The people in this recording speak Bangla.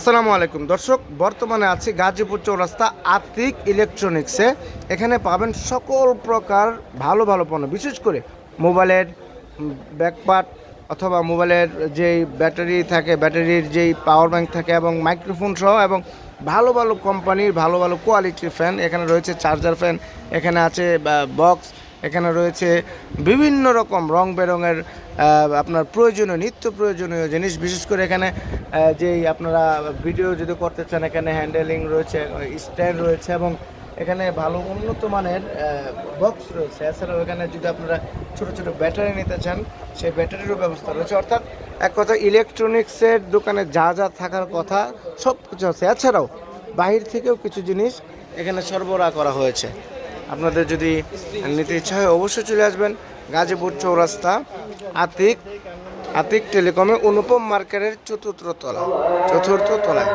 আসসালামু আলাইকুম। দর্শক, বর্তমানে আছি গাজীপুর চৌরাস্তা আতিক ইলেকট্রনিক্সে। এখানে পাবেন সকল প্রকার ভালো ভালো পণ্য, বিশেষ করে মোবাইলের ব্যাকপার্ট অথবা মোবাইলের যেই ব্যাটারি থাকে, ব্যাটারির যেই পাওয়ার ব্যাংক থাকে এবং মাইক্রোফোন সহ এবং ভালো ভালো কোম্পানির ভালো ভালো কোয়ালিটির ফ্যান এখানে রয়েছে চার্জার ফ্যান এখানে আছে বক্স এখানে রয়েছে বিভিন্ন রকম রং বেরঙের আপনার প্রয়োজনীয়, নিত্য প্রয়োজনীয় জিনিস। বিশেষ করে এখানে যেই আপনারা ভিডিও যদি করতে চান, এখানে হ্যান্ডেলিং রয়েছে স্ট্যান্ড রয়েছে এবং এখানে ভালো উন্নত মানের বক্স রয়েছে। এছাড়াও এখানে যদি আপনারা ছোট ছোট ব্যাটারি নিতে চান, সেই ব্যাটারিরও ব্যবস্থা রয়েছে। অর্থাৎ এক কথা ইলেকট্রনিক্সের দোকানে যা যা থাকার কথা সব কিছু আছে। এছাড়াও বাহির থেকেও কিছু জিনিস এখানে সরবরাহ করা হয়েছে। আপনাদের যদি নিতে ইচ্ছা হয় অবশ্যই চলে আসবেন গাজীপুর চৌরাস্তা আতিক আতিক টেলিকমে অনুপম মার্কেটের চতুর্থ তলা, চতুর্থ তলায়।